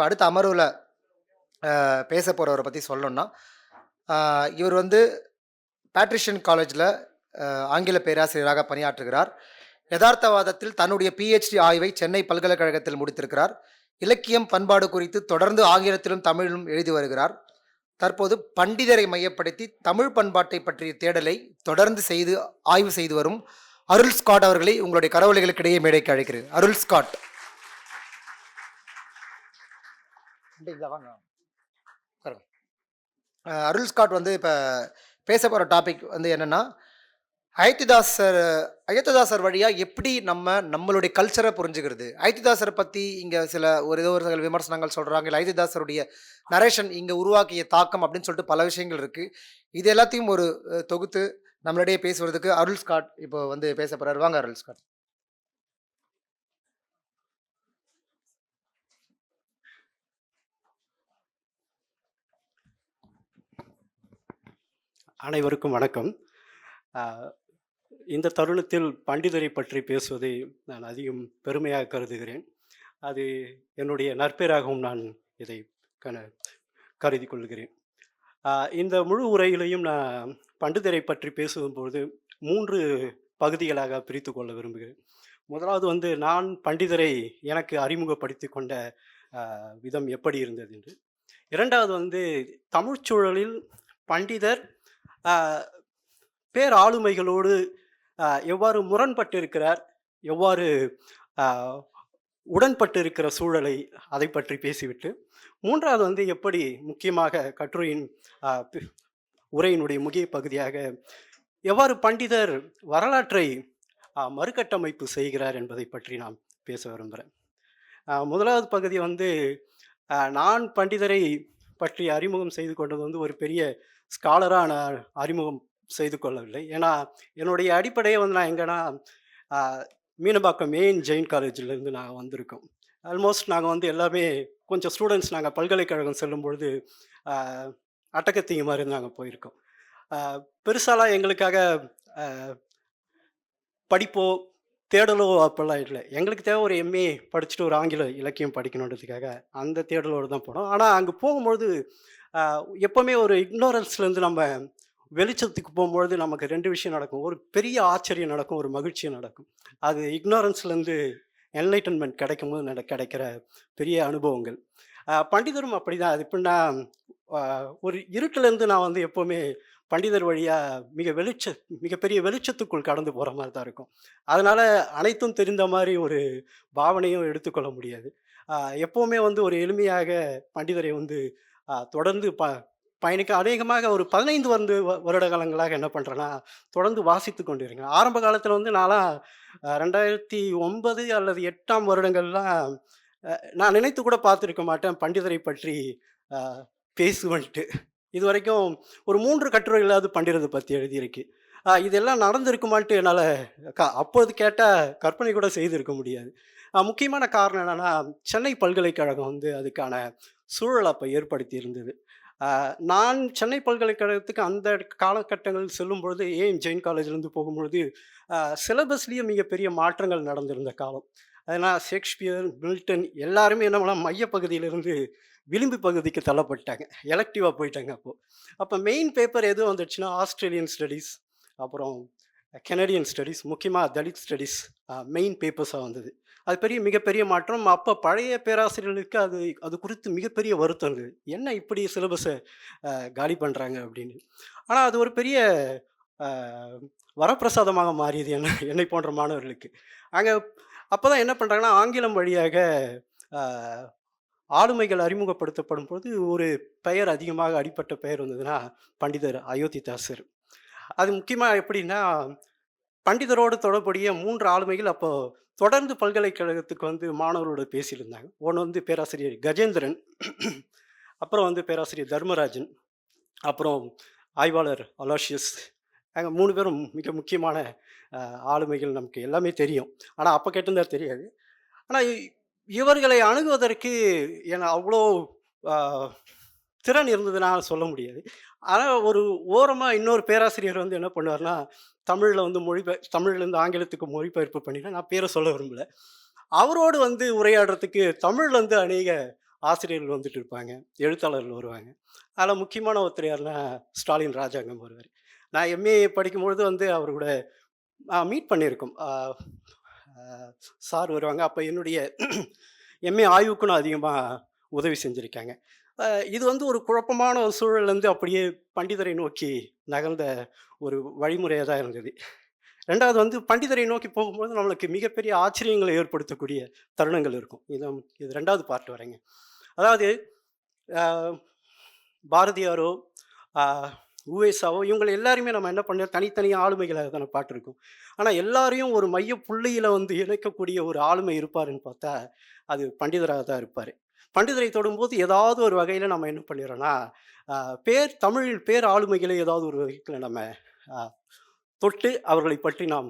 இப்போ அடுத்த அமர்வில் பேச போகிறவரை பற்றி சொல்லணும்னா இவர் வந்து பேட்ரிஷன் காலேஜில் ஆங்கில பேராசிரியராக பணியாற்றுகிறார். யதார்த்தவாதத்தில் தன்னுடைய பிஹெச்டி ஆய்வை சென்னை பல்கலைக்கழகத்தில் முடித்திருக்கிறார். இலக்கியம் பண்பாடு குறித்து தொடர்ந்து ஆங்கிலத்திலும் தமிழிலும் எழுதி வருகிறார். தற்போது பண்டிதரை மையப்படுத்தி தமிழ் பண்பாட்டை பற்றிய தேடலை தொடர்ந்து செய்து ஆய்வு செய்து வரும் அருள் ஸ்காட் அவர்களை உங்களுடைய கரவொலிகளுக்கிடையே மேடைக்கு அழைக்கிறேன். அருள் ஸ்காட். வாங்க. உட்காருங்க. அருள் ஸ்காட் வந்து இப்போ பேச போகிற டாபிக் வந்து என்னென்னா அயத்திதாசர் சார் வழியாக எப்படி நம்ம நம்மளுடைய கல்ச்சரை புரிஞ்சுக்கிறது? அயத்திதாசரை பற்றி இங்கே சில ஒரு ஏதோ ஒரு சில விமர்சனங்கள் சொல்கிறாங்க இல்லை அயத்திதாசருடைய நரேஷன் இங்கே உருவாக்கிய தாக்கம் அப்படின்னு சொல்லிட்டு பல விஷயங்கள் இருக்குது இது எல்லாத்தையும் ஒரு தொகுத்து நம்மளிடையே பேசுவதுக்கு அருள் ஸ்காட் இப்போ வந்து பேச போகிறார் வாங்க அருள் ஸ்காட். அனைவருக்கும் வணக்கம். இந்த தருணத்தில் பண்டிதரை பற்றி பேசுவதை நான் அதிகம் பெருமையாக கருதுகிறேன். அது என்னுடைய நற்பெயராகவும் நான் இதை கன கருதி கொள்கிறேன். இந்த முழு உரையிலையும் நான் பண்டிதரை பற்றி பேசும்போது மூன்று பகுதிகளாக பிரித்து கொள்ள விரும்புகிறேன். முதலாவது வந்து நான் பண்டிதரை எனக்கு அறிமுகப்படுத்தி கொண்ட விதம் எப்படி இருந்தது என்று. இரண்டாவது வந்து தமிழ்ச்சூழலில் பண்டிதர் பேராளுமைகளோடு பேர் ஆளுமைகளோடு எவ்வாறு முரண்பட்டு இருக்கிறார் எவ்வாறு உடன்பட்டிருக்கிற உடன்பட்டு இருக்கிற சூழலை அதை பற்றி பேசிவிட்டு மூன்றாவது வந்து எப்படி முக்கியமாக கட்டுரையின் உரையினுடைய முக்கிய பகுதியாக எவ்வாறு பண்டிதர் வரலாற்றை மறுகட்டமைப்பு செய்கிறார் என்பதை பற்றி நான் பேச விரும்புகிறேன். முதலாவது பகுதி வந்து நான் பண்டிதரை பற்றி அறிமுகம் செய்து கொண்டது வந்து ஒரு பெரிய ஸ்காலராக நான் அறிமுகம் செய்து கொள்ளவில்லை. ஏன்னா என்னுடைய அடிப்படையை வந்து நான் எங்கன்னா மீனம்பாக்கம் மெயின் ஜெயின் காலேஜிலேருந்து நாங்கள் வந்திருக்கோம். ஆல்மோஸ்ட் நாங்கள் வந்து எல்லாமே கொஞ்சம் ஸ்டூடெண்ட்ஸ் நாங்கள் பல்கலைக்கழகம் செல்லும் பொழுது ஆஹ், அட்டகத்திங்க மாதிரி நாங்கள் போயிருக்கோம். பெருசாலாம் எங்களுக்காக படிப்போ தேடலோ அப்போல்லாம் இல்லை. எங்களுக்கு தேவை ஒரு எம்ஏ படிச்சுட்டு ஒரு ஆங்கில இலக்கியம் படிக்கணுன்றதுக்காக அந்த தேடலோடு தான் போனோம். ஆனால் அங்கே போகும்பொழுது எப்போவுமே ஒரு இக்னோரன்ஸ்லேருந்து நம்ம வெளிச்சத்துக்கு போகும்பொழுது நமக்கு ரெண்டு விஷயம் நடக்கும். ஒரு பெரிய ஆச்சரியம் நடக்கும் ஒரு மகிழ்ச்சியும் நடக்கும். அது இக்னோரன்ஸ்லேருந்து என்லைட்டன்மெண்ட் கிடைக்கும் போது நட கிடைக்கிற பெரிய அனுபவங்கள். பண்டிதரும் அப்படி தான் அது எப்படின்னா ஒரு இருட்டிலேருந்து நான் வந்து எப்போவுமே பண்டிதர் வழியாக மிக வெளிச்ச மிகப்பெரிய வெளிச்சத்துக்குள் கடந்து போகிற மாதிரி தான் இருக்கும். அதனால் அனைத்தும் தெரிந்த மாதிரி ஒரு பாவனையும் எடுத்துக்கொள்ள முடியாது. எப்போவுமே வந்து ஒரு எளிமையாக பண்டிதரை வந்து தொடர்ந்து ப பயணிக்க அநேகமாக ஒரு பதினைந்து வந்து வ- வருட காலங்களாக என்ன பண்ணுறேன்னா தொடர்ந்து வாசித்து கொண்டு இருக்கேன் ஆரம்ப காலத்தில் வந்து நான்லாம் ரெண்டாயிரத்தி ஒன்பது அல்லது எட்டாம் வருடங்கள்லாம் நான் நினைத்து கூட பார்த்துருக்க மாட்டேன் பண்டிதரை பற்றி பேசுவன்ட்டு. இது வரைக்கும் ஒரு மூன்று கட்டுரைகளாவது பண்டிதரை பற்றி எழுதியிருக்கு. இதெல்லாம் நடந்திருக்குமான்ட்டு என்னால் க அப்போது கேட்டால் கற்பனை கூட செய்திருக்க முடியாது. முக்கியமான காரணம் என்னென்னா சென்னை பல்கலைக்கழகம் வந்து அதுக்கான சூழல் அப்போ ஏற்படுத்தி இருந்தது நான் சென்னை பல்கலைக்கழகத்துக்கு அந்த காலகட்டங்கள் செல்லும் பொழுது ஏன் ஜெயின் காலேஜ்லேருந்து போகும்பொழுது சிலபஸ்லேயே மிகப்பெரிய மாற்றங்கள் நடந்திருந்த காலம். அதனால் ஷேக்ஸ்பியர் மில்டன் எல்லாருமே என்ன பண்ணலாம் மையப்பகுதியிலிருந்து விளிம்பு பகுதிக்கு தள்ளப்பட்டாங்க. எலக்டிவாக போயிட்டாங்க அப்போது அப்போ மெயின் பேப்பர் எது வந்துச்சுன்னா ஆஸ்திரேலியன் ஸ்டடீஸ் அப்புறம் கெனடியன் ஸ்டடீஸ் முக்கியமாக தலித் ஸ்டடீஸ் மெயின் பேப்பர்ஸாக வந்தது. அது பெரிய மிகப்பெரிய மாற்றம். அப்போ பழைய பேராசிரியர்களுக்கு அது அது குறித்து மிகப்பெரிய வருத்தம் இருந்தது என்ன இப்படி சிலபஸை காலி பண்ணுறாங்க அப்படின்னு. ஆனால் அது ஒரு பெரிய வரப்பிரசாதமாக மாறியது என்ன என்னை போன்ற மாணவர்களுக்கு. அங்கே அப்போ தான் என்ன பண்ணுறாங்கன்னா ஆங்கிலம் வழியாக ஆளுமைகள் அறிமுகப்படுத்தப்படும் போது ஒரு பெயர் அதிகமாக அடிப்பட்ட பெயர் வந்ததுன்னா பண்டிதர் அயோத்திதாசர். அது முக்கியமாக எப்படின்னா பண்டிதரோடு தொடர்புடைய மூன்று ஆளுமைகள் அப்போது தொடர்ந்து பல்கலைக்கழகத்துக்கு வந்து மாணவர்களோட பேசியிருந்தாங்க. ஒன்று வந்து பேராசிரியர் கஜேந்திரன் அப்புறம் வந்து பேராசிரியர் தர்மராஜன் அப்புறம் ஆய்வாளர் அலோஷியஸ் நாங்கள் மூணு பேரும் மிக முக்கியமான ஆளுமைகள் நமக்கு எல்லாமே தெரியும். ஆனால் அப்போ கேட்டிருந்தா தெரியாது. ஆனால் இவர்களை அணுகுவதற்கு என அவ்வளோ திறன் இருந்ததுனால் சொல்ல முடியாது. ஆனால் ஒரு ஓரமாக இன்னொரு பேராசிரியர் வந்து என்ன பண்ணுவார்னா தமிழில் வந்து மொழிபெயர் தமிழ்லேருந்து ஆங்கிலத்துக்கு மொழிபெயர்ப்பு பண்ணினா நான் பேரை சொல்ல விரும்பல. அவரோடு வந்து உரையாடுறதுக்கு தமிழ்லேருந்து அநேக ஆசிரியர்கள் வந்துட்டு இருப்பாங்க எழுத்தாளர்கள் வருவாங்க. அதில் முக்கியமான ஒருத்தர் யாருன்னா ஸ்டாலின் ராஜாங்கம் வருவார். நான் எம்ஏ படிக்கும்பொழுது வந்து அவர் கூட மீட் பண்ணியிருக்கோம். சார் வருவாங்க. அப்போ என்னுடைய எம்ஏ ஆய்வுக்கு நான் அதிகமாக உதவி செஞ்சுருக்காங்க. இது வந்து ஒரு குழப்பமான ஒரு சூழல்லேருந்து அப்படியே பண்டிதரை நோக்கி நகர்ந்த ஒரு வழிமுறையாக தான் இருந்தது. ரெண்டாவது வந்து பண்டிதரை நோக்கி போகும்போது நம்மளுக்கு மிகப்பெரிய ஆச்சரியங்களை ஏற்படுத்தக்கூடிய தருணங்கள் இருக்கும். இது இது ரெண்டாவது பார்ட் வரைங்க. அதாவது பாரதியாரோ உவேசாவோ இவங்களை எல்லாருமே நம்ம என்ன பண்ண தனித்தனி ஆளுமைகளாக தானே இருக்கும் ஆனால் எல்லாரையும் ஒரு மைய புள்ளியில் வந்து இணைக்கக்கூடிய ஒரு ஆளுமை இருப்பாருன்னு பார்த்தா அது பண்டிதராக தான் இருப்பார். பண்டிதரை தொடும்போது ஏதாவது ஒரு வகையில் நம்ம என்ன பண்ணிடுறோன்னா பேர் தமிழில் பேர் ஆளுமைகளை ஏதாவது ஒரு வகையில் நம்ம தொட்டு அவர்களை பற்றி நாம்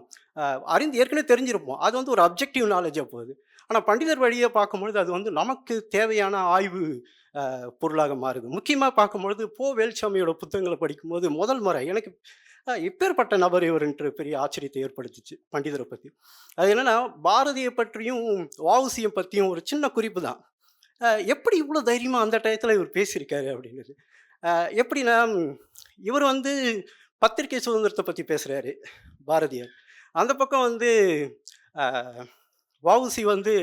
அறிந்து ஏற்கனவே தெரிஞ்சிருப்போம். அது வந்து ஒரு அப்ஜெக்டிவ் நாலேஜாக போகுது. ஆனால் பண்டிதர் வழியை பார்க்கும்பொழுது அது வந்து நமக்கு தேவையான ஆய்வு பொருளாக மாறுது. முக்கியமாக பார்க்கும்பொழுது போ வேல்சாமியோட புத்தகங்களை படிக்கும்போது முதல் முறை எனக்கு இப்பேற்பட்ட நபர் இவர்ன்ற பெரிய ஆச்சரியத்தை ஏற்படுத்துச்சு பண்டிதரை பற்றி அது என்னென்னா பாரதியை பற்றியும் வாவுசியை பற்றியும் ஒரு சின்ன குறிப்பு தான். எப்படி இவ்வளோ தைரியமாக அந்த டயத்தில் இவர் பேசியிருக்காரு அப்படிங்கிறது எப்படின்னா இவர் வந்து பத்திரிகை சுதந்திரத்தை பற்றி பேசுகிறாரு பாரதியார். அந்த பக்கம் வந்து வவுசி வந்து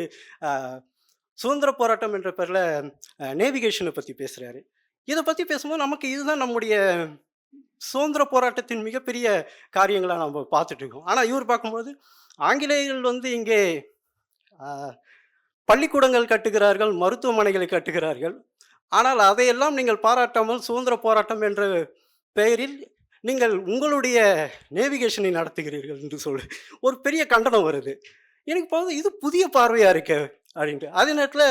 சுதந்திர போராட்டம் என்ற பேரில் நேவிகேஷனை பற்றி பேசுகிறாரு இதை பற்றி பேசும்போது நமக்கு இதுதான் நம்முடைய சுதந்திர போராட்டத்தின் மிகப்பெரிய காரியங்களாக நம்ம பார்த்துட்டு இருக்கோம். ஆனால் இவர் பார்க்கும்போது ஆங்கிலேயர்கள் வந்து இங்கே பள்ளிக்கூடங்கள் கட்டுகிறார்கள் மருத்துவமனைகளை கட்டுகிறார்கள். ஆனால் அதையெல்லாம் நீங்கள் பாராட்டாமல் சுதந்திர போராட்டம் என்ற பெயரில் நீங்கள் உங்களுடைய நேவிகேஷனை நடத்துகிறீர்கள் என்று சொல்லி. ஒரு பெரிய கண்டனம் வருது. எனக்கு பார்த்து இது புதிய பார்வையாக இருக்கு அப்படின்ட்டு. அதே நேரத்தில்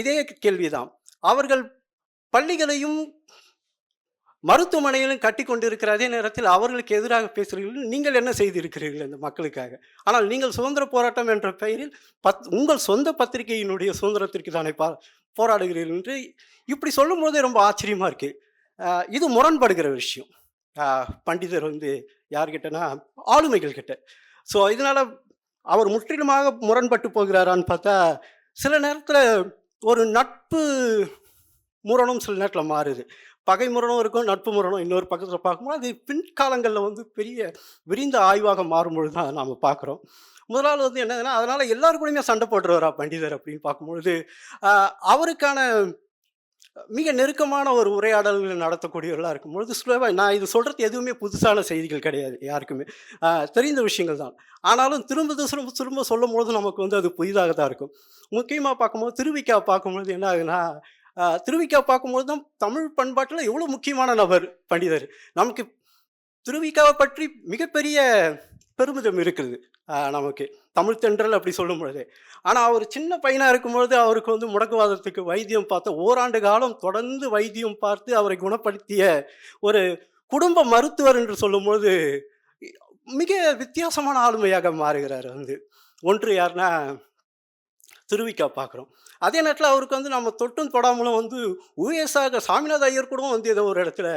இதே கேள்விதான். அவர்கள் பள்ளிகளையும் மருத்துவமனையிலும் கட்டி கொண்டிருக்கிற அதே நேரத்தில் அவர்களுக்கு எதிராக பேசுகிறீர்கள். நீங்கள் என்ன செய்திருக்கிறீர்கள் இந்த மக்களுக்காக? ஆனால் நீங்கள் சுதந்திர போராட்டம் என்ற பெயரில் பத் உங்கள் சொந்த பத்திரிகையினுடைய சுதந்திரத்திற்கு தானே பா போராடுகிறீர்கள் என்று இப்படி சொல்லும் போதே ரொம்ப ஆச்சரியமாக இருக்குது இது முரண்படுகிற விஷயம். பண்டிதர் வந்து யார்கிட்டனா ஆளுமைகள் கிட்ட. ஸோ இதனால் அவர் முற்றிலுமாக முரண்பட்டு போகிறாரான்னு பார்த்தா சில நேரத்தில் ஒரு நட்பு முரணும் சில நேரத்தில் மாறுது. பகை முரணும் இருக்கும் நட்பு முரணும் இன்னொரு பக்கத்தில் பார்க்கும்போது அது பின்காலங்களில் வந்து பெரிய விரிந்த ஆய்வாக மாறும்பொழுது தான் நாம் பார்க்குறோம். முதலாவது வந்து என்னதுன்னா அதனால் எல்லாரு கூடயுமே சண்டை போட்டுருவாரா பண்டிதர் அப்படின்னு பார்க்கும்பொழுது அவருக்கான மிக நெருக்கமான ஒரு உரையாடல்கள் நடத்தக்கூடியவர்களாக இருக்கும்பொழுது ஸ்லோவாக நான் இது சொல்கிறது எதுவுமே புதுசான செய்திகள் கிடையாது யாருக்குமே. தெரிந்த விஷயங்கள் தான். ஆனாலும் திரும்ப திரும்ப திரும்ப சொல்லும் பொழுது நமக்கு வந்து அது புதிதாக தான் இருக்கும். முக்கியமாக பார்க்கும்போது திருவிக்கா பார்க்கும்பொழுது என்ன ஆகுதுன்னா திருவிக்கா பார்க்கும்போது தான் தமிழ் பண்பாட்டில் எவ்வளோ முக்கியமான நபர் பண்டிதர். நமக்கு திருவிக்காவை பற்றி மிகப்பெரிய பெருமிதம் இருக்குது நமக்கு தமிழ் தென்றல் அப்படி சொல்லும் பொழுது ஆனால் அவர் சின்ன பையனாக இருக்கும்பொழுது அவருக்கு வந்து முடக்குவாதத்துக்கு வைத்தியம் பார்த்த ஓராண்டு காலம் தொடர்ந்து வைத்தியம் பார்த்து அவரை குணப்படுத்திய ஒரு குடும்ப மருத்துவர் என்று சொல்லும்பொழுது மிக வித்தியாசமான ஆளுமையாக மாறுகிறார் வந்து. ஒன்று யாருன்னா திருவிக்கா பார்க்குறோம். அதே நேரத்தில் அவருக்கு வந்து நம்ம தொட்டும் தொடாமலும் வந்து உயசாக சாமிநாத ஐயர் கூட வந்து ஏதோ ஒரு இடத்துல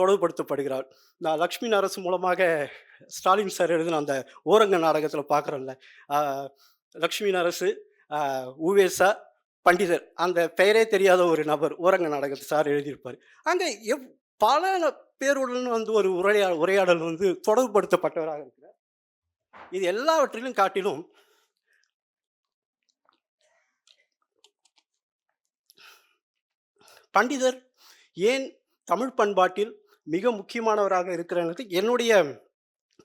தொடர்புபடுத்தப்படுகிறார். நான் லக்ஷ்மி அரசு மூலமாக ஸ்டாலின் சார் எழுதின அந்த ஓரங்க நாடகத்தில் பார்க்குறோம்ல லக்ஷ்மி அரசு உவேசா பண்டிதர் அந்த பெயரே தெரியாத ஒரு நபர் ஓரங்க நாடகத்தை சார் எழுதியிருப்பார். அங்கே எவ் பல பேருடன் வந்து ஒரு உரையா உரையாடல் வந்து தொடர்புபடுத்தப்பட்டவராக இருக்கிறார். இது எல்லாவற்றிலும் காட்டிலும் பண்டிதர் ஏன் தமிழ் பண்பாட்டில் மிக முக்கியமானவராக இருக்கிறங்கிறது என்னுடைய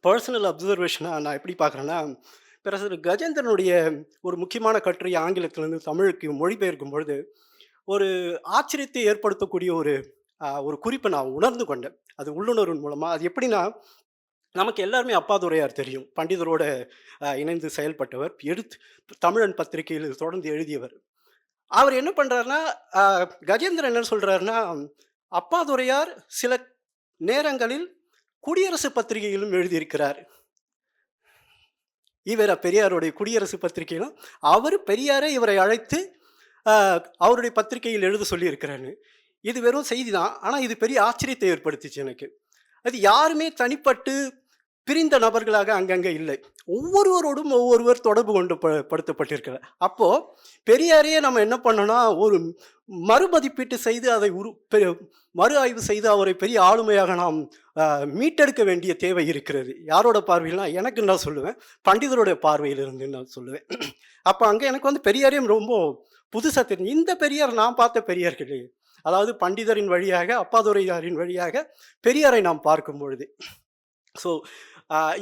பர்சனல் அப்சர்வேஷனாக நான் எப்படி பார்க்குறேன்னா பிரசர் கஜேந்திரனுடைய ஒரு முக்கியமான கட்டுரை ஆங்கிலத்திலிருந்து தமிழுக்கு மொழிபெயர்க்கும் பொழுது ஒரு ஆச்சரியத்தை ஏற்படுத்தக்கூடிய ஒரு ஒரு குறிப்பை நான் உணர்ந்து கொண்டேன். அது உள்ளுணர்வின் மூலமாக அது எப்படின்னா நமக்கு எல்லாருமே அப்பாதுரையார் தெரியும். பண்டிதரோட இணைந்து செயல்பட்டவர் எடுத்து தமிழன் பத்திரிகையில் தொடர்ந்து எழுதியவர். அவர் என்ன பண்ணுறாருன்னா கஜேந்திரன் என்ன சொல்கிறாருன்னா அப்பாதுரையார் சில நேரங்களில் குடியரசு பத்திரிகையிலும் எழுதியிருக்கிறார். ஈவேரா பெரியாருடைய குடியரசு பத்திரிகையிலும் அவர் பெரியாரை இவரை அழைத்து அவருடைய பத்திரிகையில் எழுத சொல்லியிருக்கிறாரு. இது வெறும் செய்தி தான். ஆனால் இது பெரிய ஆச்சரியத்தை ஏற்படுத்திச்சு எனக்கு. அது யாருமே தனிப்பட்டு பிரிந்த நபர்களாக அங்கங்கே இல்லை. ஒவ்வொருவரோடும் ஒவ்வொருவர் தொடர்பு கொண்டு ப- படுத்தப்பட்டிருக்கிறார். அப்போது பெரியாரையே நம்ம என்ன பண்ணோன்னா ஒரு மறுமதிப்பீட்டு செய்து அதை உரு பெ- மறு ஆய்வு செய்து அவரை பெரிய ஆளுமையாக நாம் மீட்டெடுக்க வேண்டிய தேவை இருக்கிறது. யாரோட பார்வையில்னா எனக்கு நான் சொல்லுவேன். பண்டிதருடைய பார்வையிலிருந்து நான் சொல்லுவேன். அப்போ அங்கே எனக்கு வந்து பெரியாரையும் ரொம்ப புதுசாக தெரியும். இந்த பெரியார் நான் பார்த்த பெரியார் கிடையாது அதாவது பண்டிதரின் வழியாக அப்பாதுரையாரின் வழியாக பெரியாரை நாம் பார்க்கும் பொழுது. ஸோ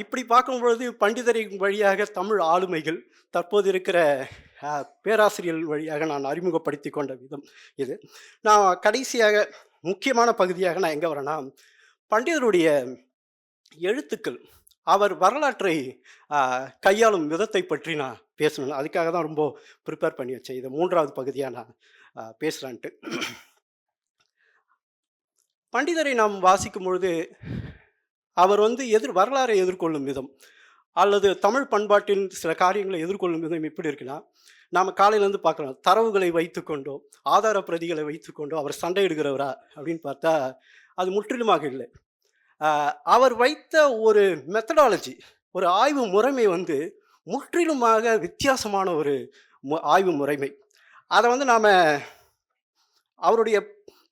இப்படி பார்க்கும்பொழுது பண்டிதரின் வழியாக தமிழ் ஆளுமைகள் தற்போது இருக்கிற பேராசிரியர் பேராசிரியர்கள் வழியாக நான் அறிமுகப்படுத்தி கொண்ட விதம் இது. நான் கடைசியாக முக்கியமான பகுதியாக நான் எங்கே வரேன்னா பண்டிதருடைய எழுத்துக்கள் அவர் வரலாற்றை கையாளும் விதத்தை பற்றி நான் பேசணும். அதுக்காக தான் ரொம்ப ப்ரிப்பேர் பண்ணி வச்சேன். இதை மூன்றாவது பகுதியாக நான் பேசுகிறேன்ட்டு பண்டிதரை நாம் வாசிக்கும் பொழுது அவர் வந்து எதிர் வரலாறை எதிர்கொள்ளும் விதம் அல்லது தமிழ் பண்பாட்டின் சில காரியங்களை எதிர்கொள்ளும் விதம் எப்படி இருக்குன்னா நாம் காலையிலேருந்து பார்க்குறோம் தரவுகளை வைத்துக்கொண்டோ ஆதார பிரதிகளை வைத்துக்கொண்டோ அவர் சண்டையிடுகிறவரா அப்படின்னு பார்த்தா அது முற்றிலுமாக இல்லை. அவர் வைத்த ஒரு மெத்தடாலஜி ஒரு ஆய்வு முறைமை வந்து முற்றிலுமாக வித்தியாசமான ஒரு ஆய்வு முறைமை. அதை வந்து நாம் அவருடைய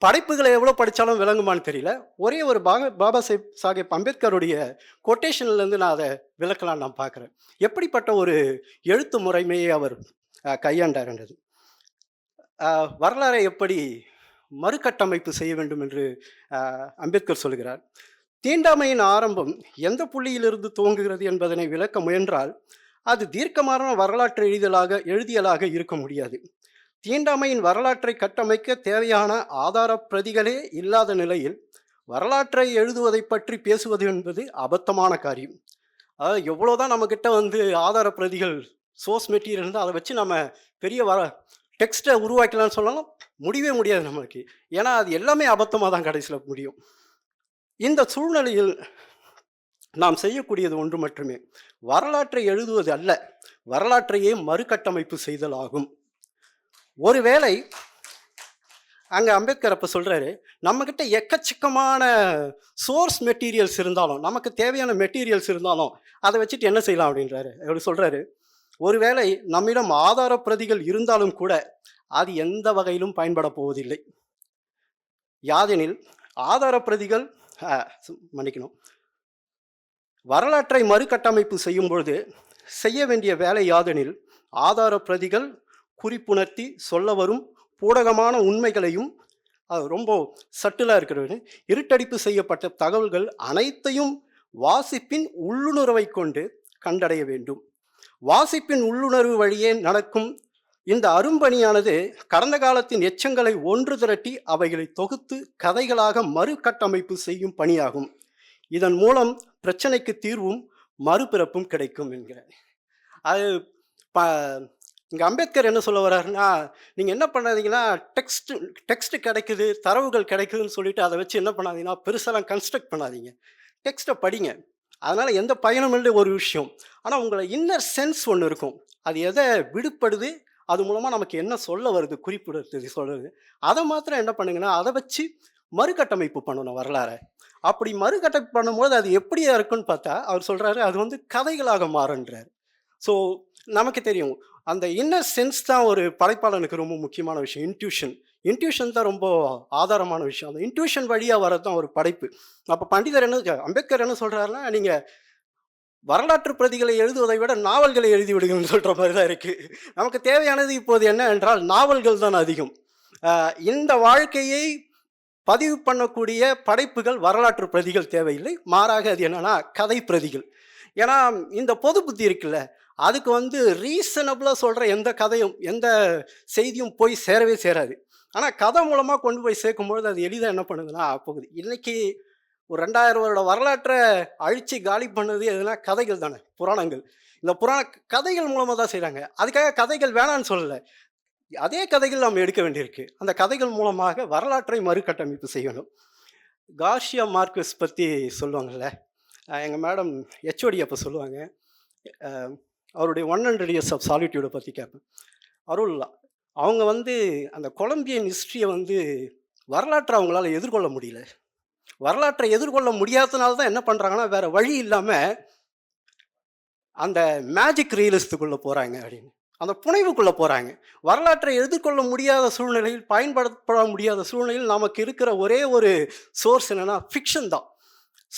படைப்புகளை எவ்வளோ படித்தாலும் விளங்குமான்னு தெரியல. ஒரே ஒரு பாக பாபா சாஹிப் சாஹேப் அம்பேத்கருடைய கொட்டேஷன்லேருந்து நான் அதை விளக்கலாம் நான் பார்க்குறேன். எப்படிப்பட்ட ஒரு எழுத்து முறைமையை அவர் கையாண்டார்ன்றது வரலாறை எப்படி மறுகட்டமைப்பு செய்ய வேண்டும் என்று அம்பேத்கர் சொல்கிறார். தீண்டாமையின் ஆரம்பம் எந்த புள்ளியிலிருந்து துவங்குகிறது என்பதனை விளக்க முயன்றால் அது தீர்க்கமான வரலாற்று எழுதலாக எழுதியலாக இருக்க முடியாது. தீண்டாமையின் வரலாற்றை கட்டமைக்க தேவையான ஆதார பிரதிகளே இல்லாத நிலையில் வரலாற்றை எழுதுவதை பற்றி பேசுவது என்பது அபத்தமான காரியம். அதாவது எவ்வளோதான் நம்மக்கிட்ட வந்து ஆதார பிரதிகள் சோர்ஸ் மெட்டீரியல் இருந்தால் அதை வச்சு நம்ம பெரிய வர டெக்ஸ்ட்டை உருவாக்கலாம்னு சொன்னாலும் முடியவே முடியாது நம்மளுக்கு. ஏன்னா அது எல்லாமே அபத்தமாக தான் கடைசியில் முடியும். இந்த சூழ்நிலையில் நாம் செய்யக்கூடியது ஒன்று மட்டுமே. வரலாற்றை எழுதுவது அல்ல வரலாற்றையே மறுகட்டமைப்பு செய்தல் ஆகும். ஒருவேளை அங்கே அம்பேத்கர் அப்போ சொல்கிறாரு நம்மக்கிட்ட எக்கச்சக்கமான சோர்ஸ் மெட்டீரியல்ஸ் இருந்தாலும் நமக்கு தேவையான மெட்டீரியல்ஸ் இருந்தாலும் அதை வச்சுட்டு என்ன செய்யலாம் அப்படின்றாரு. அவர் சொல்கிறாரு ஒருவேளை நம்மிடம் ஆதார பிரதிகள் இருந்தாலும் கூட அது எந்த வகையிலும் பயன்பட போவதில்லை. யாதெனில் ஆதார பிரதிகள் மன்னிக்கணும். வரலாற்றை மறுகட்டமைப்பு செய்யும் பொழுது செய்ய வேண்டிய வேலை யாதெனில் ஆதார பிரதிகள் குறிப்புணர்த்தி சொல்ல வரும் பூடகமான உண்மைகளையும் அது ரொம்ப சட்டிலாக இருக்கிறது. இருட்டடிப்பு செய்யப்பட்ட தகவல்கள் அனைத்தையும் வாசிப்பின் உள்ளுணர்வை கொண்டு கண்டடைய வேண்டும். வாசிப்பின் உள்ளுணர்வு வழியே நடக்கும் இந்த அரும்பணியானது கடந்த காலத்தின் எச்சங்களை ஒன்று திரட்டி அவைகளை தொகுத்து கதைகளாக மறுகட்டமைப்பு செய்யும் பணியாகும். இதன் மூலம் பிரச்சனைக்கு தீர்வும் மறுபிறப்பும் கிடைக்கும் என்கிறார் அது ப இங்கே அம்பேத்கர் என்ன சொல்ல வர்றாருன்னா நீங்கள் என்ன பண்ணாதீங்கன்னா டெக்ஸ்ட் டெக்ஸ்ட் கிடைக்குது தரவுகள் கிடைக்குதுன்னு சொல்லிட்டு அதை வச்சு என்ன பண்ணாதீங்கன்னா பெருசாலாம் கன்ஸ்ட்ரக்ட் பண்ணாதீங்க. டெக்ஸ்ட்டை படிங்க. அதனால் எந்த பயனும் இல்லை ஒரு விஷயம். ஆனால் உங்களை இன்னர் சென்ஸ் ஒன்று இருக்கும். அது எதை விடுபடுது அது மூலமாக நமக்கு என்ன சொல்ல வருது குறிப்பிடுறது சொல்கிறது அதை மாத்திரம் என்ன பண்ணுங்கன்னா அதை வச்சு மறுகட்டமைப்பு பண்ணணும் வரலாறை. அப்படி மறுகட்டமைப்பு பண்ணும்போது அது எப்படியா இருக்குன்னு பார்த்தா அவர் சொல்கிறாரு அது வந்து கதைகளாக மாறுன்றார். ஸோ நமக்கு தெரியும். அந்த இன்னர் சென்ஸ் தான் ஒரு படைப்பாளனுக்கு ரொம்ப முக்கியமான விஷயம். இன்ட்யூஷன் இன்ட்யூஷன் தான் ரொம்ப ஆதாரமான விஷயம். அந்த இன்ட்யூஷன் வழியாக வரது தான் ஒரு படைப்பு. அப்போ பண்டிதர் என்ன அம்பேத்கர் என்ன சொல்கிறாருன்னா நீங்கள் வரலாற்று பிரதிகளை எழுதுவதை விட நாவல்களை எழுதி விடுங்கன்னு சொல்கிற மாதிரி தான் இருக்குது நமக்கு தேவையானது இப்போது என்ன என்றால் நாவல்கள் தான் அதிகம். இந்த வாழ்க்கையை பதிவு பண்ணக்கூடிய படைப்புகள் வரலாற்று பிரதிகள் தேவையில்லை. மாறாக அது என்னன்னா கதை பிரதிகள். ஏன்னா இந்த பொது புத்தி இருக்குல்ல அதுக்கு வந்து ரீசனபிளாக சொல்கிற எந்த கதையும் எந்த செய்தியும் போய் சேரவே சேராது. ஆனால் கதை மூலமாக கொண்டு போய் சேர்க்கும்பொழுது அது எளிதாக என்ன பண்ணுதுன்னா போகுது. இன்றைக்கி ஒரு ரெண்டாயிரம் வருட வரலாற்றை அழித்து காலி பண்ணது எதுனா கதைகள் தானே புராணங்கள். இந்த புராண கதைகள் மூலமாக தான் செய்கிறாங்க அதுக்காக கதைகள் வேணான்னு சொல்லலை. அதே கதைகள் நாம் எடுக்க வேண்டியிருக்கு. அந்த கதைகள் மூலமாக வரலாற்றை மறுகட்டமைப்பு செய்யணும். கார்ஷியா மார்க்கஸ் பற்றி சொல்லுவாங்கள்ல எங்கள் மேடம் ஹெச்ஓடி அப்போ சொல்லுவாங்க. அவருடைய ஒன் ஹண்ட்ரட் இயர்ஸ் ஆஃப் சாலிட்யூடை பற்றி கேட்பேன். அருள்லா அவங்க வந்து அந்த கொலம்பியன் ஹிஸ்ட்ரியை வந்து வரலாற்றை அவங்களால எதிர்கொள்ள முடியல. வரலாற்றை எதிர்கொள்ள முடியாததுனால தான் என்ன பண்ணுறாங்கன்னா வேறு வழி இல்லாமல் அந்த மேஜிக் ரியலிஸ்டுக்குள்ளே போகிறாங்க அப்படின்னு. அந்த புனைவுக்குள்ளே போகிறாங்க வரலாற்றை எதிர்கொள்ள முடியாத சூழ்நிலையில் பயன்படுத்தப்பட முடியாத சூழ்நிலையில் நமக்கு இருக்கிற ஒரே ஒரு சோர்ஸ் என்னென்னா ஃபிக்ஷன் தான்.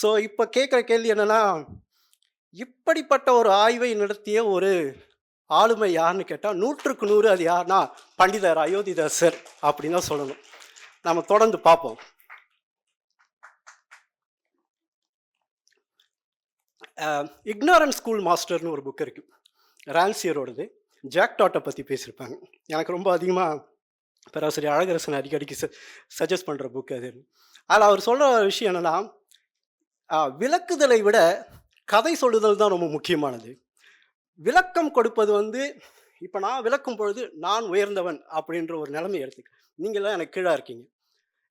ஸோ இப்போ கேட்குற கேள்வி என்னென்னா இப்படிப்பட்ட ஒரு ஆய்வை நடத்திய ஒரு ஆளுமை யாருன்னு கேட்டால் நூற்றுக்கு நூறு அது யாருன்னா பண்டிதர் அயோத்திதாசர் அப்படின்னு தான் சொல்லணும். நம்ம தொடர்ந்து பார்ப்போம். இக்னாரன்ஸ் ஸ்கூல் மாஸ்டர்னு ஒரு புக் இருக்குது ரான்சியரோடது ஜாக் டாட்டை பற்றி பேசியிருப்பாங்க. எனக்கு ரொம்ப அதிகமாக பேராசிரியர் அழகரசன் அடிக்கடிக்கு ச சஜஸ்ட் பண்ணுற புக் அது. அதில் அவர் சொல்கிற விஷயம் என்னென்னா விளக்குதலை விட கதை சொல்லுதல் தான் ரொம்ப முக்கியமானது. விளக்கம் கொடுப்பது வந்து இப்போ நான் விளக்கும் பொழுது நான் உயர்ந்தவன் அப்படின்ற ஒரு நிலைமை எடுத்துக்க நீங்களாம் எனக்கு கீழாக இருக்கீங்க.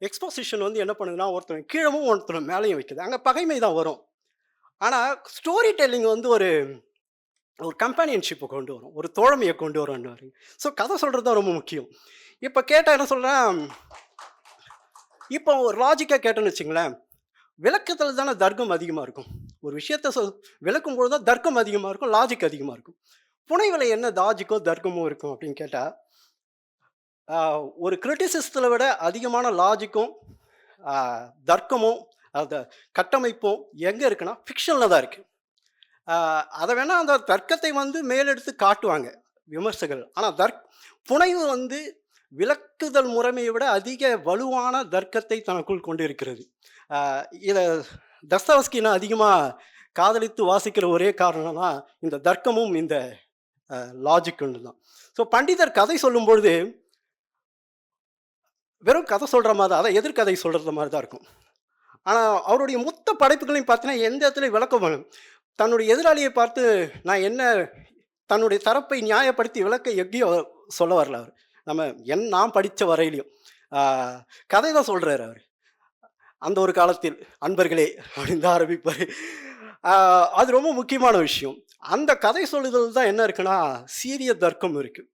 எக்ஸ்போசிஷன் வந்து என்ன பண்ணுதுன்னா ஒருத்தன் கீழமும் ஒருத்தன் மேலேயும் வைக்குது. அங்கே பகைமை தான் வரும். ஆனால் ஸ்டோரி டெல்லிங் வந்து ஒரு ஒரு கம்பானியன்ஷிப்பை கொண்டு வரும். ஒரு தோழமையை கொண்டு வரும் ஸோ கதை சொல்கிறது தான் ரொம்ப முக்கியம். இப்போ கேட்டால் என்ன சொல்கிறேன் இப்போ ஒரு லாஜிக்காக கேட்டேன்னு வச்சுங்களேன் விளக்கத்தில் தானே தர்க்கம் அதிகமாக இருக்கும். ஒரு விஷயத்த சொல் விளக்கும் பொழுது தான் தர்க்கம் அதிகமாக இருக்கும் லாஜிக் அதிகமாக இருக்கும். புனைவில் என்ன லாஜிக்கோ தர்க்கமோ இருக்கும் அப்படின்னு கேட்டால் ஒரு கிரிட்டிசிசத்தில் விட அதிகமான லாஜிக்கும் தர்க்கமும் அந்த கட்டமைப்பும் எங்கே இருக்குன்னா ஃபிக்ஷனில் தான் இருக்குது அதை வேணால் அந்த தர்க்கத்தை வந்து மேலெடுத்து காட்டுவாங்க விமர்சகர்கள். ஆனால் தர்க் புனைவு வந்து விளக்குதல் முறைமையை விட அதிக வலுவான தர்க்கத்தை தனக்குள் கொண்டு இருக்கிறது இதை தஸ்தாவஸ்கி நான் அதிகமாக காதலித்து வாசிக்கிற ஒரே காரணம் தான் இந்த தர்க்கமும் இந்த லாஜிக் ஒன்று தான் ஸோ பண்டிதர் கதை சொல்லும்பொழுது வெறும் கதை சொல்கிற மாதிரி தான் அதை எதிர்கதை சொல்கிற மாதிரி தான் இருக்கும். ஆனால் அவருடைய மொத்த படைப்புகளையும் பார்த்தீங்கன்னா எந்த இடத்துல விளக்கம் வேணும் தன்னுடைய எதிராளியை பார்த்து நான் என்ன தன்னுடைய தரப்பை நியாயப்படுத்தி விளக்க எங்கேயோ சொல்ல வரல அவர். நம்ம என் நான் படித்த வரையிலையும். கதை தான் சொல்கிறார் அவர். அந்த ஒரு காலத்தில் அன்பர்களே அப்படின்னு தான் ஆரம்பிப்பார் அது ரொம்ப முக்கியமான விஷயம். அந்த கதை சொல்லுதல் தான் என்ன இருக்குன்னா சீரிய தர்க்கம் இருக்குது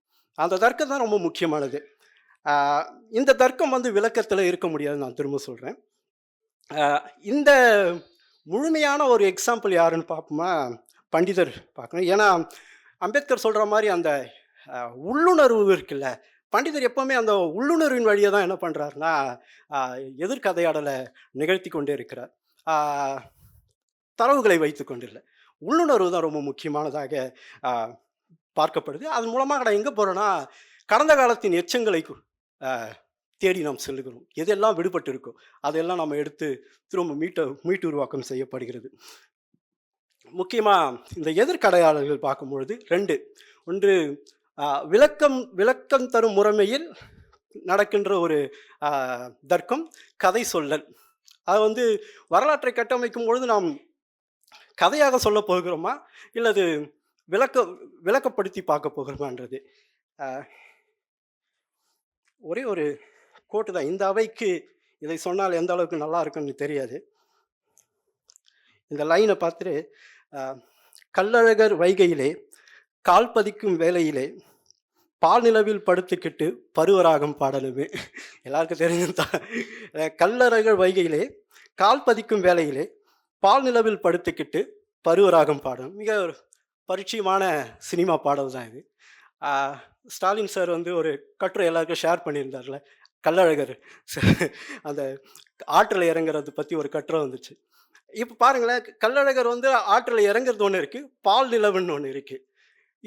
அந்த தர்க்கம் தான் ரொம்ப முக்கியமானது. இந்த தர்க்கம் வந்து விளக்கத்தில் இருக்க முடியாது நான் திரும்ப சொல்கிறேன் இந்த முழுமையான ஒரு எக்ஸாம்பிள் யாருன்னு பார்ப்போமா? பண்டிதர் பார்க்கணும். ஏன்னா அம்பேத்கர் சொல்கிற மாதிரி அந்த உள்ளுணர்வு இருக்குல்ல பண்டிதர் எப்போவுமே அந்த உள்ளுணர்வின் வழியை தான் என்ன பண்ணுறாருன்னா எதிர்கதையாடலை நிகழ்த்தி கொண்டே இருக்கிறார். தரவுகளை வைத்து கொண்டில்லை உள்ளுணர்வு தான் ரொம்ப முக்கியமானதாக பார்க்கப்படுது. அதன் மூலமாக நான் எங்கே போகிறேன்னா கடந்த காலத்தின் எச்சங்களை தேடி நாம் செல்லுகிறோம் எதெல்லாம் விடுபட்டு இருக்கோ அதெல்லாம் நம்ம எடுத்து திரும்ப மீட்ட மீட்டு உருவாக்கம் செய்யப்படுகிறது. முக்கியமாக இந்த எதிர்கடையாளர்கள் பார்க்கும்பொழுது ரெண்டு. ஒன்று விளக்கம் விளக்கம் தரும் முறைமையில் நடக்கின்ற ஒரு தர்க்கம் கதை சொல்லல். அது வந்து வரலாற்றை கட்டமைக்கும் பொழுது நாம் கதையாக சொல்ல போகிறோமா? இல்லது விளக்க விளக்கப்படுத்தி பார்க்க போகிறோமான்றது? ஒரே ஒரு கோட்டு தான். இந்த அவைக்கு இதை சொன்னால் எந்த அளவுக்கு நல்லா இருக்குன்னு தெரியாது. இந்த லைனை பார்த்துட்டு கல்லழகர் வைகையிலே கால் பதிக்கும் வேலையிலே பால் நிலவில் படுத்துக்கிட்டு பருவராகம் பாடலுமே. எல்லாருக்கும் தெரிஞ்சு கல்லறைகள் வைகையிலே கால் பதிக்கும் வேலையிலே பால் நிலவில் படுத்துக்கிட்டு பருவராகம் பாடல். மிக ஒரு பரிச்சயமான சினிமா பாடல் தான் இது. ஸ்டாலின் சார் வந்து ஒரு கட்டுரை எல்லாருக்கும் ஷேர் பண்ணியிருந்தார்ல கல்லழகர் அந்த ஆற்றில் இறங்குறது பற்றி ஒரு கட்டுரை வந்துச்சு. இப்போ பாருங்களேன் கல்லழகர் வந்து ஆற்றில் இறங்குறது ஒன்று இருக்குது பால் நிலவுன்னு ஒன்று இருக்குது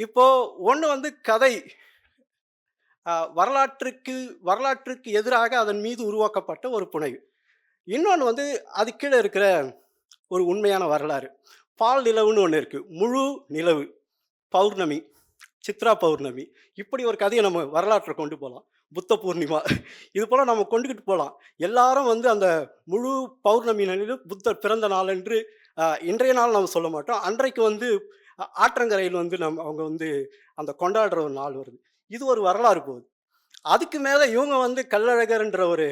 இப்போது ஒன்று வந்து கதை. வரலாற்றுக்கு வரலாற்றுக்கு எதிராக அதன் மீது உருவாக்கப்பட்ட ஒரு புனைவு. இன்னொன்று வந்து அது கீழே இருக்கிற ஒரு உண்மையான வரலாறு. பால் நிலவுன்னு ஒன்று இருக்குது முழு நிலவு. பௌர்ணமி. சித்ரா பௌர்ணமி. இப்படி ஒரு கதையை நம்ம வரலாற்றை கொண்டு போகலாம் புத்த பூர்ணிமா. இது போல் நம்ம கொண்டுக்கிட்டு போகலாம் எல்லாரும் வந்து அந்த முழு பௌர்ணமி நாளில் புத்தர் பிறந்த நாள் என்று இன்றைய நாள் நம்ம சொல்ல மாட்டோம். அன்றைக்கு வந்து ஆற்றங்கரையில் வந்து நம்ம அவங்க வந்து அந்த கொண்டாடுற ஒரு நாள் வருது. இது ஒரு வரலாறு போகுது அதுக்கு மேலே இவங்க வந்து கல்லழகர்ன்ற ஒரு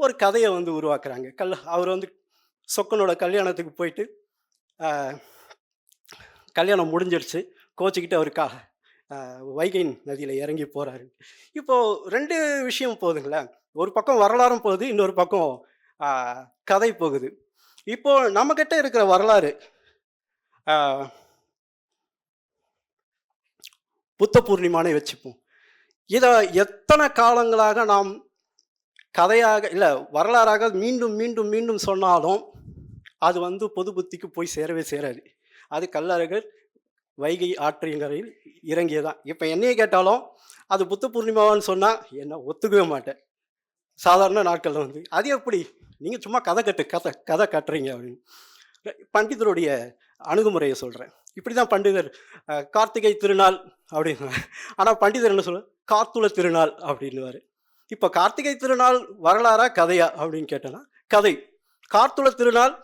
ஒரு கதையை வந்து உருவாக்குறாங்க. கல் அவர் வந்து சொக்கனோட கல்யாணத்துக்கு போயிட்டு கல்யாணம் முடிஞ்சிருச்சு. கோச்சிக்கிட்டு அவர் கா வைகை நதியில் இறங்கி போகிறாரு இப்போது ரெண்டு விஷயம் போகுதுங்களே ஒரு பக்கம் வரலாறும் போகுது இன்னொரு பக்கம் கதை போகுது. இப்போது நம்மக்கிட்ட இருக்கிற வரலாறு புத்த பூர்ணிமானே வச்சுப்போம். இதை எத்தனை காலங்களாக நாம் கதையாக இல்லை வரலாறாக மீண்டும் மீண்டும் மீண்டும் சொன்னாலும் அது வந்து பொது புத்திக்கு போய் சேரவே சேராது. அது கல்லறைகள் வைகை ஆற்றியங்கரையில் இறங்கியதான். இப்போ என்னையே கேட்டாலும் அது புத்த பூர்ணிமாவான்னு சொன்னால் என்ன ஒத்துக்கவே மாட்டேன். சாதாரண நாட்களில் வந்து அது எப்படி? நீங்கள் சும்மா கதை கட்டு கதை கதை கட்டுறீங்க அப்படின்னு. பண்டிதருடைய அணுகுமுறையை சொல்கிறேன் இப்படி தான் பண்டிதர் கார்த்திகை திருநாள் அப்படின்னு ஆனால் பண்டிதர் என்ன சொல்லுவார்? கார்த்துள திருநாள் அப்படின்னுவார். இப்போ கார்த்திகை திருநாள் வரலாறா கதையா அப்படின்னு கேட்டேன்னா கதை. கார்த்துள திருநாள்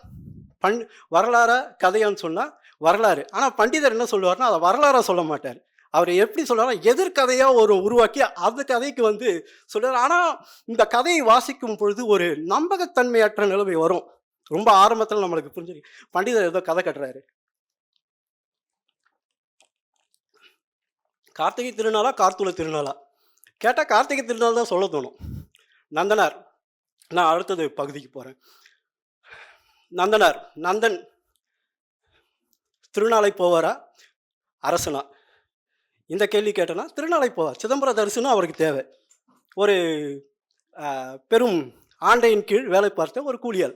பண் வரலாறா கதையான்னு சொன்னால் வரலாறு. ஆனால் பண்டிதர் என்ன சொல்லுவார்னா அதை வரலாறாக சொல்ல மாட்டார். அவர் எப்படி சொல்லுவார் எதிர்கதையாக ஒரு உருவாக்கி அந்த கதைக்கு வந்து சொல்லுவார் ஆனால் இந்த கதையை வாசிக்கும் பொழுது ஒரு நம்பகத்தன்மையற்ற நிலைமை வரும். ரொம்ப ஆரம்பத்தில் நம்மளுக்கு புரிஞ்சிருக்கு. பண்டிதர் ஏதோ கதை கட்டுறாரு. கார்த்திகை திருநாளா கார்த்துள திருநாளா? கேட்டால் கார்த்திகை திருநாள் தான் சொல்ல தோணும். நந்தனார் நான் அடுத்தது பகுதிக்கு போகிறேன் நந்தனார் நந்தன் திருநாளை போவாரா? அரசனா? இந்த கேள்வி கேட்டேன்னா திருநாளை போவார். சிதம்பர தரிசனம் அவருக்கு தேவை. ஒரு பெரும் ஆண்டையின் கீழ் வேலை பார்த்த ஒரு கூலியால்.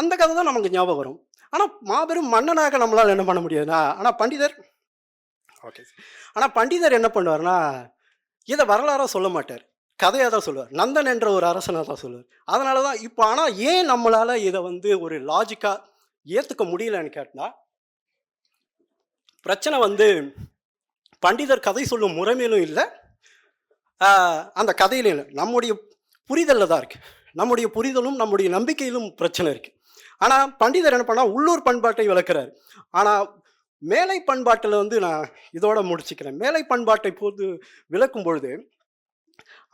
அந்த கதை தான் நமக்கு ஞாபகம் வரும். ஆனால் மாபெரும் மன்னனாக நம்மளால் என்ன பண்ண முடியாதுன்னா ஆனால் பண்டிதர் ஓகே. ஆனால் பண்டிதர் என்ன பண்ணுவார்னா இதை வரலாறாக சொல்ல மாட்டார். கதையாக தான் சொல்லுவார். நந்தன் என்ற ஒரு அரசனாக தான் சொல்லுவார். அதனால தான் இப்போ ஆனால் ஏன் நம்மளால் இதை வந்து ஒரு லாஜிக்காக ஏற்றுக்க முடியலன்னு கேட்டால் பிரச்சனை வந்து பண்டிதர் கதை சொல்லும் முறைமையிலும் இல்லை அந்த கதையிலும் இல்லை. நம்முடைய புரிதலில் தான் இருக்குது நம்முடைய புரிதலும் நம்முடைய நம்பிக்கையிலும் பிரச்சனை இருக்குது ஆனால் பண்டிதர் என்ன பண்ணால் உள்ளூர் பண்பாட்டை விளக்குறாரு. ஆனால் மேலை பண்பாட்டில் வந்து நான் இதோட முடிச்சுக்கிறேன். மேலை பண்பாட்டை போது விளக்கும் பொழுது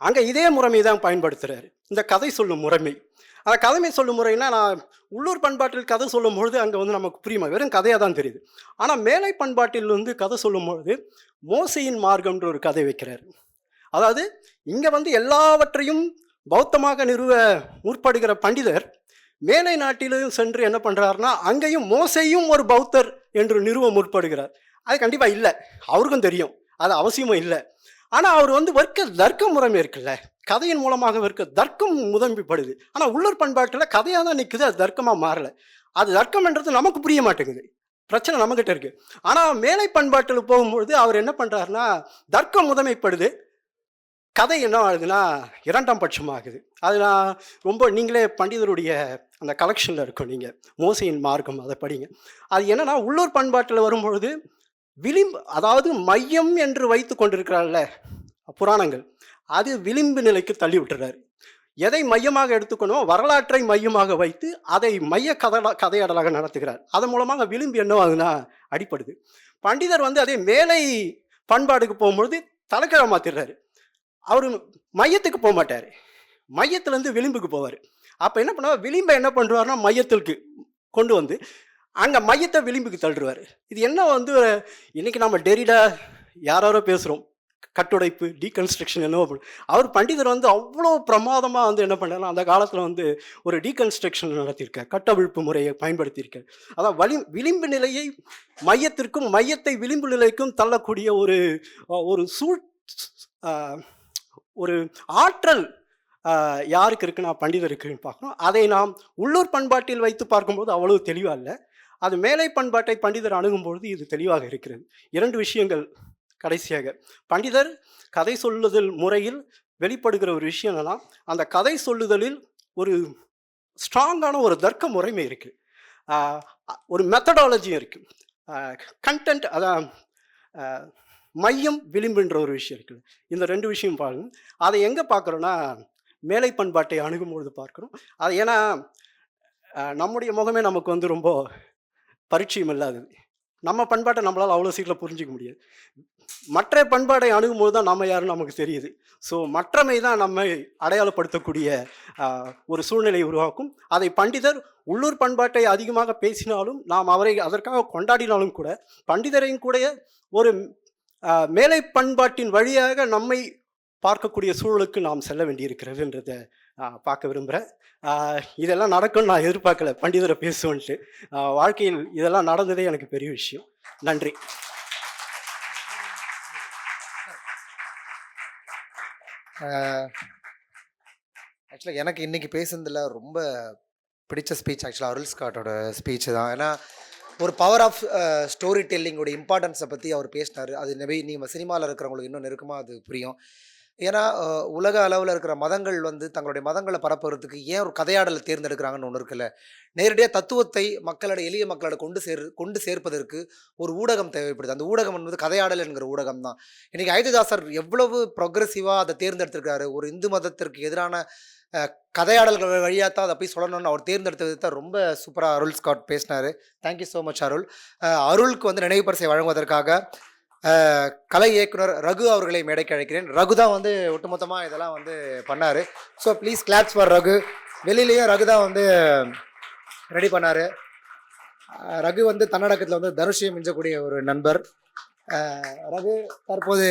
அங்கே இதே முறைமை தான் பயன்படுத்துகிறாரு இந்த கதை சொல்லும் முறைமை. அந்த கதைமை சொல்லும் முறைனா நான் உள்ளூர் பண்பாட்டில் கதை சொல்லும் பொழுது அங்கே வந்து நமக்கு புரியுமா? வெறும் கதையாக தான் தெரியுது. ஆனால் மேலை பண்பாட்டில் வந்து கதை சொல்லும் பொழுது மோசையின் மார்க்கம்ன்ற ஒரு கதை வைக்கிறார். அதாவது இங்கே வந்து எல்லாவற்றையும் பௌத்தமாக நிறுவ முற்படுகிற பண்டிதர் மேலை நாட்டிலும் சென்று என்ன பண்ணுறாருன்னா அங்கேயும் மோசையும் ஒரு பௌத்தர் என்று நிறுவ முற்படுகிறார். அது கண்டிப்பாக இல்லை. அவருக்கும் தெரியும். அது அவசியமும் இல்லை. ஆனால் அவர் வந்து வர்க்க தர்க்க முறைமை இருக்குல்ல. கதையின் மூலமாக வர்க்க தர்க்கம் முதன்மைப்படுது. ஆனால் உள்ளூர் பண்பாட்டில் கதையாக தான் நிற்குது அது தர்க்கமாக மாறலை. அது தர்க்கம்ன்றது நமக்கு புரிய மாட்டேங்குது. பிரச்சனை நம்மக்கிட்ட இருக்குது ஆனால் மேலை பண்பாட்டில் போகும்பொழுது அவர் என்ன பண்ணுறாருன்னா தர்க்கம் முதன்மைப்படுது. கதை என்ன ஆகுதுன்னா இரண்டாம் பட்சமாகுது. அது நான் ரொம்ப நீங்களே பண்டிதருடைய அந்த கலெக்ஷனில் இருக்கும் நீங்கள் மோசையின் மார்க்கம் அதை படிங்க. அது என்னென்னா உள்ளூர் பண்பாட்டில் வரும்பொழுது விளிம்பு அதாவது மையம் என்று வைத்து கொண்டிருக்கிறாள்ல புராணங்கள் அது விளிம்பு நிலைக்கு தள்ளி விட்டுறாரு. எதை மையமாக எடுத்துக்கணும்? வரலாற்றை மையமாக வைத்து அதை மைய கதலா கதையாடலாக நடத்துகிறார். அதன் மூலமாக விளிம்பு என்னவாகுதுன்னா அடிப்படுது. பண்டிதர் வந்து அதே மேலை பண்பாடுக்கு போகும்பொழுது தலைக்கிழ மாத்திடுறாரு. அவர் மையத்துக்கு போக மாட்டார் மையத்துலேருந்து விளிம்புக்கு போவார். அப்போ என்ன பண்ணுவார்? விளிம்பை என்ன பண்ணுவார்னா மையத்திற்கு கொண்டு வந்து அங்கே மையத்தை விளிம்புக்கு தள்ளுவார். இது என்ன வந்து இன்றைக்கி நம்ம டெரிடா யாரோ பேசுகிறோம் கட்டுடைப்பு டீகன்ஸ்ட்ரக்ஷன் என்னவோ அவர் பண்டிதர் வந்து அவ்வளோ பிரமாதமாக வந்து என்ன பண்ணலாம் அந்த காலத்தில் வந்து ஒரு டீகன்ஸ்ட்ரக்ஷன் நடத்தியிருக்கார். கட்டவிழ்ப்பு முறையை பயன்படுத்தியிருக்கார். அதான் வலி விளிம்பு நிலையை மையத்திற்கும் மையத்தை விளிம்பு நிலைக்கும் தள்ளக்கூடிய ஒரு ஒரு சூழ் ஒரு ஆற்றல் யாருக்கு இருக்குன்னா பண்டிதருக்குன்னு பார்க்கணும். அதை நாம் உள்ளூர் பண்பாட்டில் வைத்து பார்க்கும்போது அவ்வளவு தெளிவாக இல்லை அது மேலை பண்பாட்டை பண்டிதர் அணுகும்பொழுது இது தெளிவாக இருக்கிறது. இரண்டு விஷயங்கள் கடைசியாக. பண்டிதர் கதை சொல்லுதல் முறையில் வெளிப்படுகிற ஒரு விஷயம் என்னன்னா அந்த கதை சொல்லுதலில் ஒரு ஸ்ட்ராங்கான ஒரு தர்க்க முறைமை இருக்குது ஒரு மெத்தடாலஜியும் இருக்குது கண்டென்ட் அதான் மையம் விளிம்புன்ற ஒரு விஷயம் இருக்குது இந்த ரெண்டு விஷயம் பாருங்க. அதை எங்கே பார்க்குறோன்னா மேலை பண்பாட்டை அணுகும்பொழுது பார்க்குறோம். அது ஏன்னா நம்முடைய முகமே நமக்கு வந்து ரொம்ப பரிச்சயம் இல்லாதது. நம்ம பண்பாட்டை நம்மளால் அவ்வளோ சீக்கிரம் புரிஞ்சிக்க முடியாது. மற்ற பண்பாடை அணுகும்போது தான் நம்ம யாருன்னு நமக்கு தெரியுது. ஸோ மற்றமை தான் நம்மை அடையாளப்படுத்தக்கூடிய ஒரு சூழ்நிலையை உருவாக்கும். அதை பண்டிதர் உள்ளூர் பண்பாட்டை அதிகமாக பேசினாலும் நாம் அவரை அதற்காக கொண்டாடினாலும் கூட பண்டிதரையும் கூட ஒரு மேலை பண்பாட்டின் வழியாக நம்மை பார்க்கக்கூடிய சூழலுக்கு நாம் செல்ல வேண்டியிருக்கிறதுன்றத பார்க்க விரும்புகிறேன் இதெல்லாம் நடக்கும்னு நான் எதிர்பார்க்கல. பண்டிதரை பேசுவோன்ட்டு. வாழ்க்கையில் இதெல்லாம் நடந்ததே எனக்கு பெரிய விஷயம். நன்றி. ஆக்சுவலாக எனக்கு இன்றைக்கி பேசுனதில் ரொம்ப பிடிச்ச ஸ்பீச் ஆக்சுவலாக அருள் ஸ்காட்டோட ஸ்பீச் தான். ஏன்னா ஒரு பவர் ஆஃப் ஸ்டோரி டெல்லிங்கோட இம்பார்ட்டன்ஸை பற்றி அவர் பேசினார். அது நபி நீங்கள் சினிமாவில் இருக்கிறவங்களுக்கு இன்னும் நெருக்கமாக அது புரியும். ஏன்னா உலக அளவில் இருக்கிற மதங்கள் வந்து தங்களுடைய மதங்களை பரப்புறதுக்கு ஏன் ஒரு கதையாடலை தேர்ந்தெடுக்கிறாங்கன்னு ஒன்று இருக்குல்ல? நேரடியாக தத்துவத்தை மக்களோட எளிய மக்களோட கொண்டு சேர் கொண்டு சேர்ப்பதற்கு ஒரு ஊடகம் தேவைப்படுது. அந்த ஊடகம் என்பது கதையாடல் என்கிற ஊடகம் தான். இன்றைக்கி அயோத்திதாசர் எவ்வளவு ப்ரொக்ரெசிவாக அதை தேர்ந்தெடுத்திருக்கிறாரு? ஒரு இந்து மதத்திற்கு எதிரான கதையாடல்கள் வழியாக தான் அதை போய் சொல்லணும்னு அவர் தேர்ந்தெடுத்தது தான் ரொம்ப சூப்பராக அருள் ஸ்காட் பேசினார். Thank you so much Arul. அருளுக்கு வந்து நினைவு பரிசை வழங்குவதற்காக கலை இயக்குனர் ரகு அவர்களை மேடைக்கு அழைக்கிறேன். ரகு தான் வந்து ஒட்டுமொத்தமாக இதெல்லாம் வந்து பண்ணார். So please claps for Raghu. வெளியிலையும் ரகு தான் வந்து ரெடி பண்ணார். ரகு வந்து தன்னடக்கத்தில் வந்து தனுஷையும் மிஞ்சக்கூடிய ஒரு நண்பர். ரகு தற்போது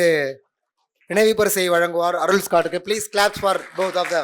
நினைவு பரிசை வழங்குவார் Arul ஸ்காட்டுக்கு please claps for both of the